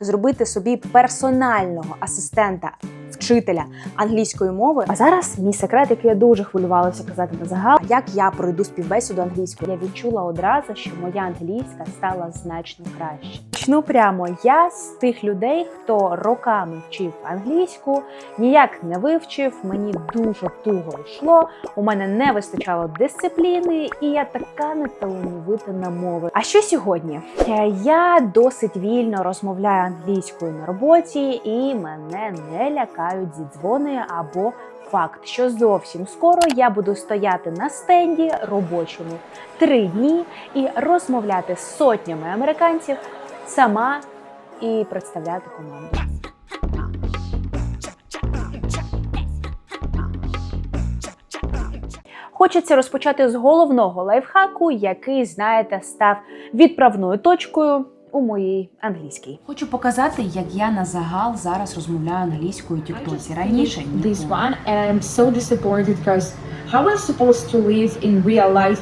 зробити собі персонального асистента. Вчителя англійської мови. А зараз мій секрет, який я дуже хвилювалася казати на загал. Як я пройду співбесіду англійською, я відчула одразу, що моя англійська стала значно краще. Почну прямо я з тих людей, хто роками вчив англійську, ніяк не вивчив. Мені дуже туго йшло. У мене не вистачало дисципліни, і я така неталановита на мови. А що сьогодні? Е, Я досить вільно розмовляю англійською на роботі, і мене не лякають зідзвони або факт, що зовсім скоро я буду стояти на стенді робочому три дні і розмовляти з сотнями американців сама і представляти команду. Хочеться розпочати з головного лайфхаку, який, знаєте, став відправною точкою у моїй англійській. Хочу показати, як я на загал зараз розмовляю англійською Тіктоці. Раніше this one and I'm so disappointed because how am I supposed to live in real life?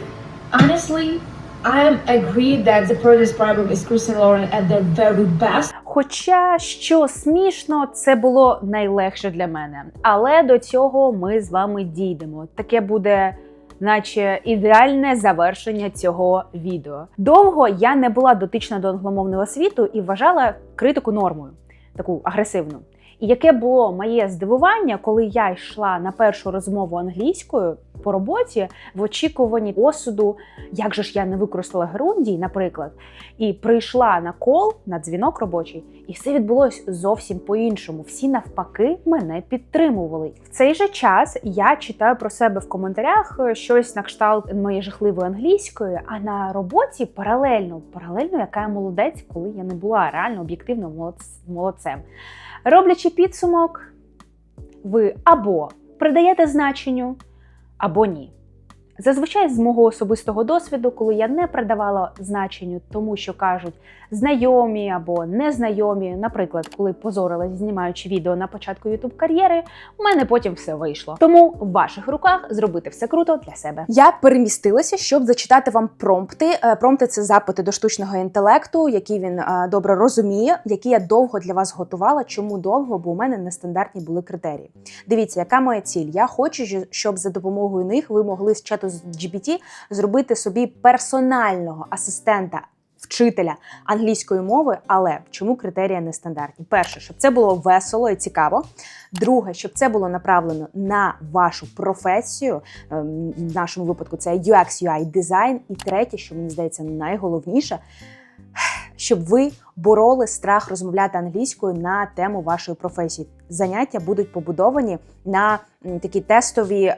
Honestly, I agree that the produce problem is Chris and Lauren at their very best. Хоча що смішно, це було найлегше для мене. Але до цього ми з вами дійдемо. Таке буде. Наче ідеальне завершення цього відео. Довго я не була дотична до англомовного світу і вважала критику нормою, таку агресивну. І яке було моє здивування, коли я йшла на першу розмову англійською по роботі в очікуванні осуду, як же ж я не використала грундій, наприклад, і прийшла на кол на дзвінок робочий, і все відбулось зовсім по-іншому. Всі навпаки мене підтримували. В цей же час я читаю про себе в коментарях е, щось на кшталт моєї жахливої англійської, а на роботі паралельно, паралельно, яка я молодець, коли я не була реально об'єктивно молодцем. Роблячи підсумок, ви або придаєте значенню, або ні. Зазвичай з мого особистого досвіду, коли я не придавала значенню тому, що кажуть знайомі або незнайомі, наприклад, коли позорилась, знімаючи відео на початку youtube кар'єри, у мене потім все вийшло. Тому в ваших руках зробити все круто для себе. Я перемістилася, щоб зачитати вам промпти. Е, Промпти це запити до штучного інтелекту, які він е, добре розуміє, які я довго для вас готувала. Чому довго? Бо у мене нестандартні були критерії. Дивіться, яка моя ціль. Я хочу, щоб за допомогою них ви могли з чату з GPT зробити собі персонального асистента. Вчителя англійської мови, але чому критерії нестандартні? Перше, щоб це було весело і цікаво. Друге, щоб це було направлено на вашу професію. ем, В нашому випадку це UX, UI дизайн. І третє, що мені здається найголовніше, щоб ви бороли страх розмовляти англійською на тему вашої професії. Заняття будуть побудовані на такі тестові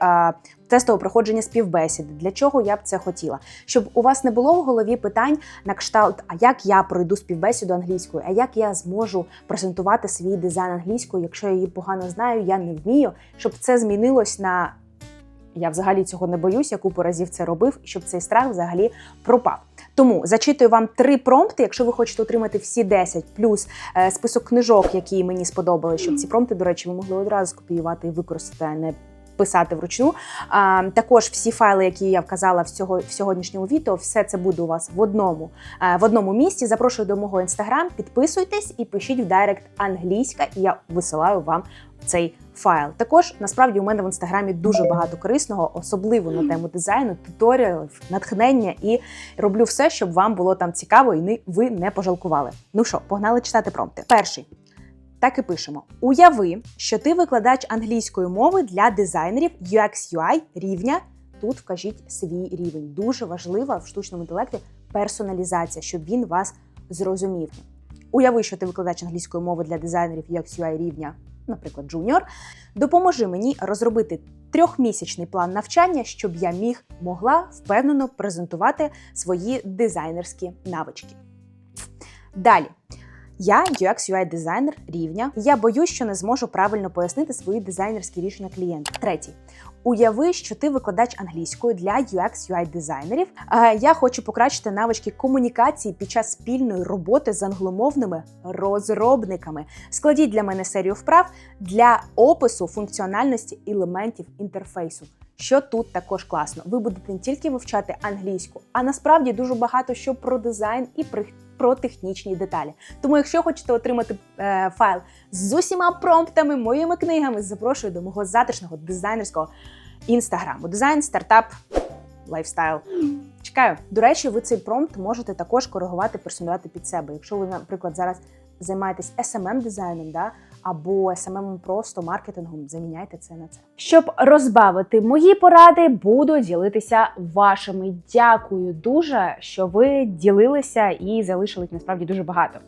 тестове проходження співбесіди. Для чого я б це хотіла? Щоб у вас не було в голові питань на кшталт, а як я пройду співбесіду англійською, а як я зможу презентувати свій дизайн англійською, якщо я її погано знаю, я не вмію, щоб це змінилось на я взагалі цього не боюсь, я купу разів це робив, щоб цей страх взагалі пропав. Тому зачитую вам три промпти, якщо ви хочете отримати всі 10, плюс е, список книжок, які мені сподобали, щоб ці промпти, до речі, ви могли одразу скопіювати і використати, а не писати вручну. А, також всі файли, які я вказала в, цього, в сьогоднішньому відео, все це буде у вас в одному, е, в одному місці. Запрошую до мого інстаграм, підписуйтесь і пишіть в директ англійська, і я висилаю вам цей файл. Також насправді у мене в інстаграмі дуже багато корисного, особливо на тему дизайну, туторіалів, натхнення і роблю все, щоб вам було там цікаво і ви не пожалкували. Ну що, погнали читати промпти. Перший. Так і пишемо: уяви, що ти викладач англійської мови для дизайнерів UX UI рівня. Тут вкажіть свій рівень. Дуже важлива в штучному інтелекті персоналізація, щоб він вас зрозумів. Уяви, що ти викладач англійської мови для дизайнерів UX UI рівня, наприклад, junior. Допоможи мені розробити трьохмісячний план навчання, щоб я міг могла впевнено презентувати свої дизайнерські навички. Далі. Я UX UI дизайнер рівня. Я боюсь, що не зможу правильно пояснити свої дизайнерські рішення клієнта. Третій. Уяви, що ти викладач англійської для UX UI дизайнерів. Е, Я хочу покращити навички комунікації під час спільної роботи з англомовними розробниками. Складіть для мене серію вправ для опису функціональності елементів інтерфейсу. Що тут також класно, ви будете не тільки вивчати англійську, а насправді дуже багато що про дизайн і при про технічні деталі. Тому, якщо хочете отримати е, файл з усіма промптами, моїми книгами, запрошую до мого затишного дизайнерського інстаграму. Дизайн, стартап, лайфстайл. Чекаю. До речі, ви цей промпт можете також коригувати, персонувати під себе. Якщо ви, наприклад, зараз займаєтесь smm дизайном, да, або smm просто маркетингом, заміняйте це на це. Щоб розбавити мої поради, буду ділитися вашими. Дякую дуже, що ви ділилися і залишили насправді дуже багато.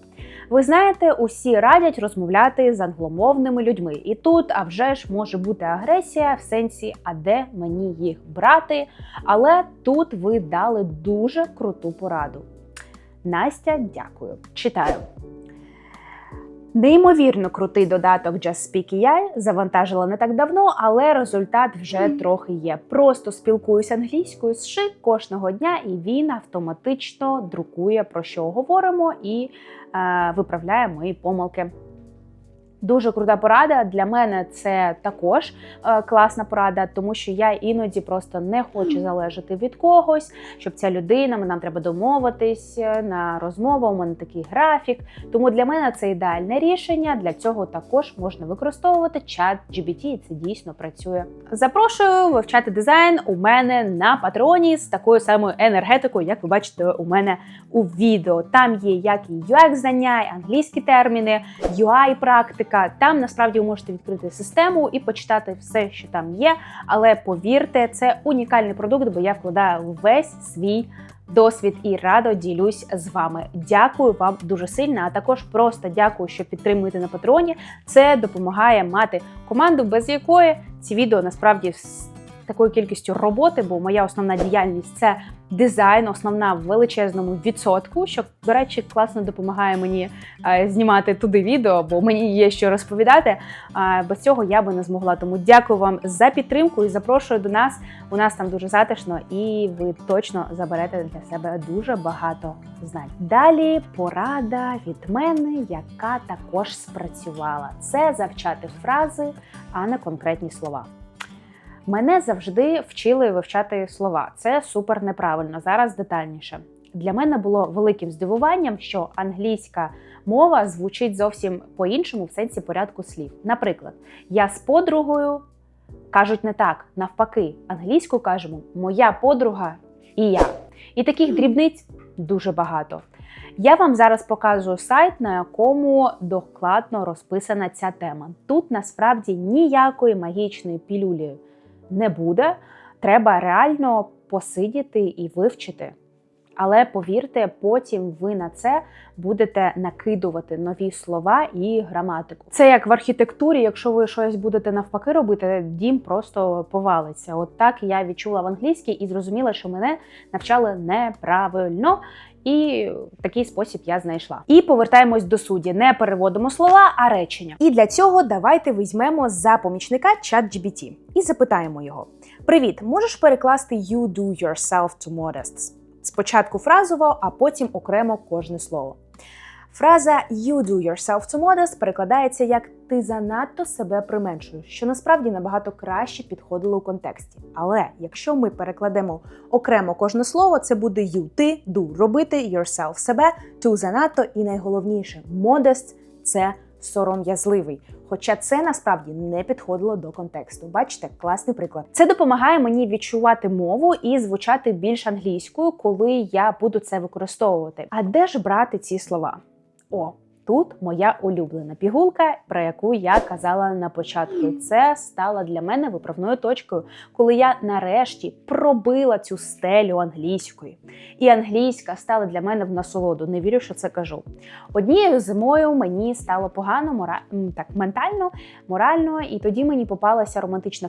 Ви знаєте, усі радять розмовляти з англомовними людьми, і тут, а вже ж, може бути агресія в сенсі, а де мені їх брати. Але тут ви дали дуже круту пораду. Настя, дякую. Читаю. Неймовірно крутий додаток Just Speak AI завантажила не так давно, але результат вже трохи є. Просто спілкуюся англійською з ши кожного дня, і він автоматично друкує про що говоримо і е, виправляє мої помилки. Дуже крута порада. Для мене це також е, класна порада, тому що я іноді просто не хочу залежати від когось, щоб ця людина, нам треба домовитись е, на розмову. У мене такий графік. Тому для мене це ідеальне рішення. Для цього також можна використовувати чат GBT, і це дійсно працює. Запрошую вивчати дизайн у мене на патреоні з такою самою енергетикою, як ви бачите у мене у відео. Там є як і UX знання, і англійські терміни, UI практика. Там насправді ви можете відкрити систему і почитати все, що там є. Але повірте, це унікальний продукт, бо я вкладаю весь свій. Досвід і радо ділюсь з вами. Дякую вам дуже сильно. А також просто дякую, що підтримуєте на патроні. Це допомагає мати команду, без якої ці відео насправді такою кількістю роботи, бо моя основна діяльність це дизайн, основна в величезному відсотку, що, до речі, класно допомагає мені е, знімати туди відео, бо мені є що розповідати. Е, без цього я би не змогла. Тому дякую вам за підтримку і запрошую до нас. У нас там дуже затишно, і ви точно заберете для себе дуже багато знань. Далі порада від мене, яка також спрацювала. Це завчати фрази, а не конкретні слова. Мене завжди вчили вивчати слова. Це супер неправильно. Зараз детальніше. Для мене було великим здивуванням, що англійська мова звучить зовсім по-іншому в сенсі порядку слів. Наприклад, я з подругою кажуть не так, навпаки, англійську кажемо моя подруга і я. І таких дрібниць дуже багато. Я вам зараз показую сайт, на якому докладно розписана ця тема. Тут насправді ніякої магічної пілюлі не буде. Треба реально посидіти і вивчити. Але повірте, потім ви на це будете накидувати нові слова і граматику. Це як в архітектурі, якщо ви щось будете навпаки робити, дім просто повалиться. От так я відчула в англійській і зрозуміла, що мене навчали неправильно. І такий спосіб я знайшла. І повертаємось до судді. Не переводимо слова, а речення. І для цього давайте візьмемо за помічника ChatGPT і запитаємо його: Привіт, можеш перекласти you do yourself to modest? Спочатку фразово, а потім окремо кожне слово. Фраза you do yourself to modest перекладається як ти занадто себе применшуєш, що насправді набагато краще підходило у контексті. Але якщо ми перекладемо окремо кожне слово, це буде you, ти, do, робити yourself себе, to занадто, і найголовніше modest – це сором'язливий. Хоча це насправді не підходило до контексту. Бачите, класний приклад. Це допомагає мені відчувати мову і звучати більш англійською, коли я буду це використовувати. А де ж брати ці слова? 我 тут моя улюблена пігулка, про яку я казала на початку. Це стало для мене виправною точкою, коли я нарешті пробила цю стелю англійської. І англійська стала для мене в насолоду. Не вірю, що це кажу. Однією зимою мені стало погано, мора... так ментально, морально, і тоді мені попалася романтична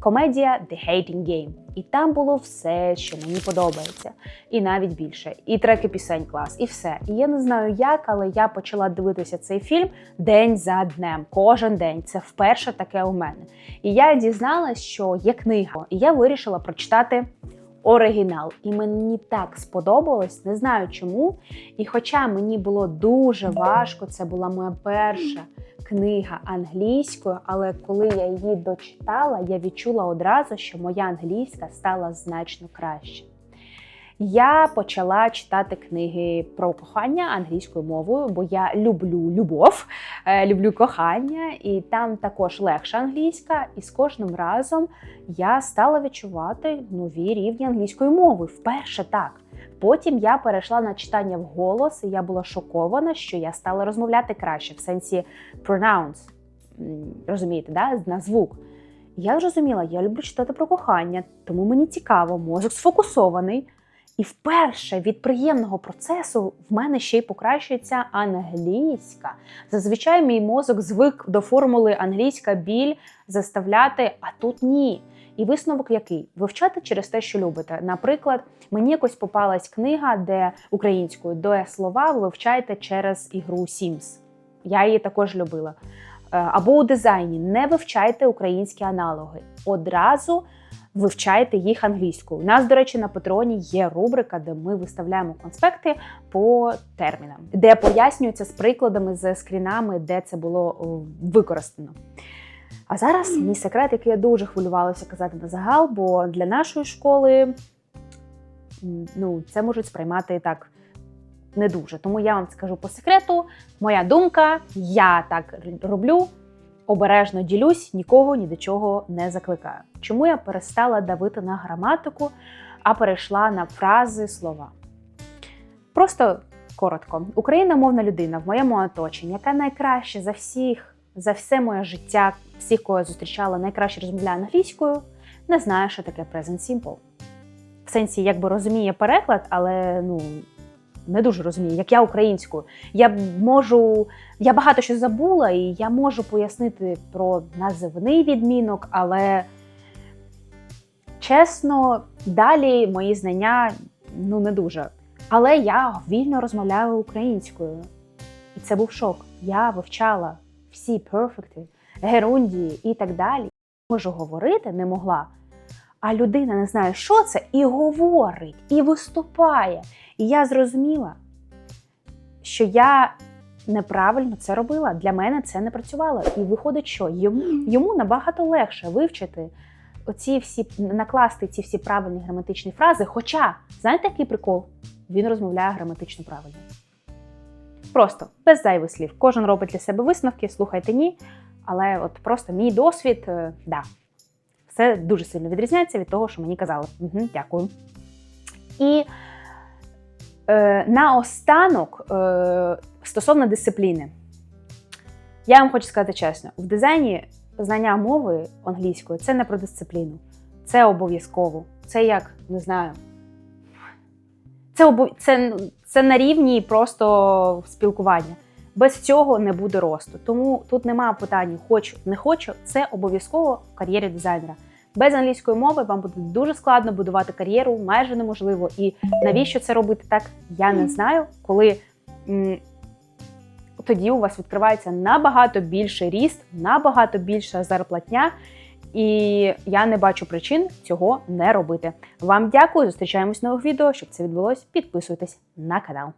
комедія, The Hating Game. І там було все, що мені подобається, і навіть більше. І треки пісень клас, і все. І я не знаю як, але я почала дивитися цей фільм день за днем, кожен день. Це вперше таке у мене. І я дізналась, що є книга, і я вирішила прочитати. Оригінал, і мені так сподобалось, не знаю чому. І хоча мені було дуже важко, це була моя перша книга англійською, але коли я її дочитала, я відчула одразу, що моя англійська стала значно краще. Я почала читати книги про кохання англійською мовою, бо я люблю любов, е, люблю кохання, і там також легша англійська. І з кожним разом я стала відчувати нові рівні англійської мови. Вперше так. Потім я перейшла на читання вголос, і я була шокована, що я стала розмовляти краще в сенсі pronouns. М, Розумієте, да? на звук. Я зрозуміла, я люблю читати про кохання, тому мені цікаво, мозок сфокусований. І вперше від приємного процесу в мене ще й покращується англійська. Зазвичай мій мозок звик до формули англійська біль заставляти, а тут ні. І висновок який? Вивчати через те, що любите. Наприклад, мені якось попалась книга, де українською де слова ви вивчаєте через ігру Sims. Я її також любила. Е, Або у дизайні не вивчайте українські аналоги. Одразу вивчайте їх англійською. У нас, до речі, на Патреоні є рубрика, де ми виставляємо конспекти по термінам, де пояснюється з прикладами, з скрінами, де це було використано. А зараз мій секрет, який я дуже хвилювалася казати на загал, бо для нашої школи ну, це можуть сприймати так не дуже. Тому я вам скажу по секрету, моя думка, я так роблю, обережно ділюсь, нікого ні до чого не закликаю. Чому я перестала давити на граматику, а перейшла на фрази, слова? Просто коротко. Україномовна людина в моєму оточенні, яка найкраще за всіх, за все моє життя, всіх, кого я зустрічала, найкраще розмовляє англійською, не знає, що таке present simple. В сенсі, якби розуміє переклад, але ну. Не дуже розумію, як я українською. Я можу, я багато що забула, і я можу пояснити про називний відмінок, але чесно, далі мої знання ну не дуже. Але я вільно розмовляю українською. І це був шок. Я вивчала всі перфекти, герундії і так далі. Можу говорити не могла. А людина не знає, що це, і говорить, і виступає. І я зрозуміла, що я неправильно це робила. Для мене це не працювало. І виходить, що йому, йому набагато легше вивчити оці всі накласти ці всі правильні граматичні фрази. Хоча, знаєте, який прикол? Він розмовляє граматично правильно. Просто без зайвих слів. Кожен робить для себе висновки, слухайте ні. Але от просто мій досвід, е, да, все дуже сильно відрізняється від того, що мені казали. Угу, дякую. І наостанок, е, стосовно дисципліни, я вам хочу сказати чесно: в дизайні знання мови англійської це не про дисципліну, це обов'язково. Це як не знаю. Це, обов... це, це на рівні просто спілкування. Без цього не буде росту. Тому тут немає питання хочу, не хочу. Це обов'язково в кар'єрі дизайнера. Без англійської мови вам буде дуже складно будувати кар'єру, майже неможливо. І навіщо це робити так, я не знаю. Коли м, тоді у вас відкривається набагато більший ріст, набагато більша зарплатня. І я не бачу причин цього не робити. Вам дякую. Зустрічаємось в нових відео. Щоб це відбулось, підписуйтесь на канал.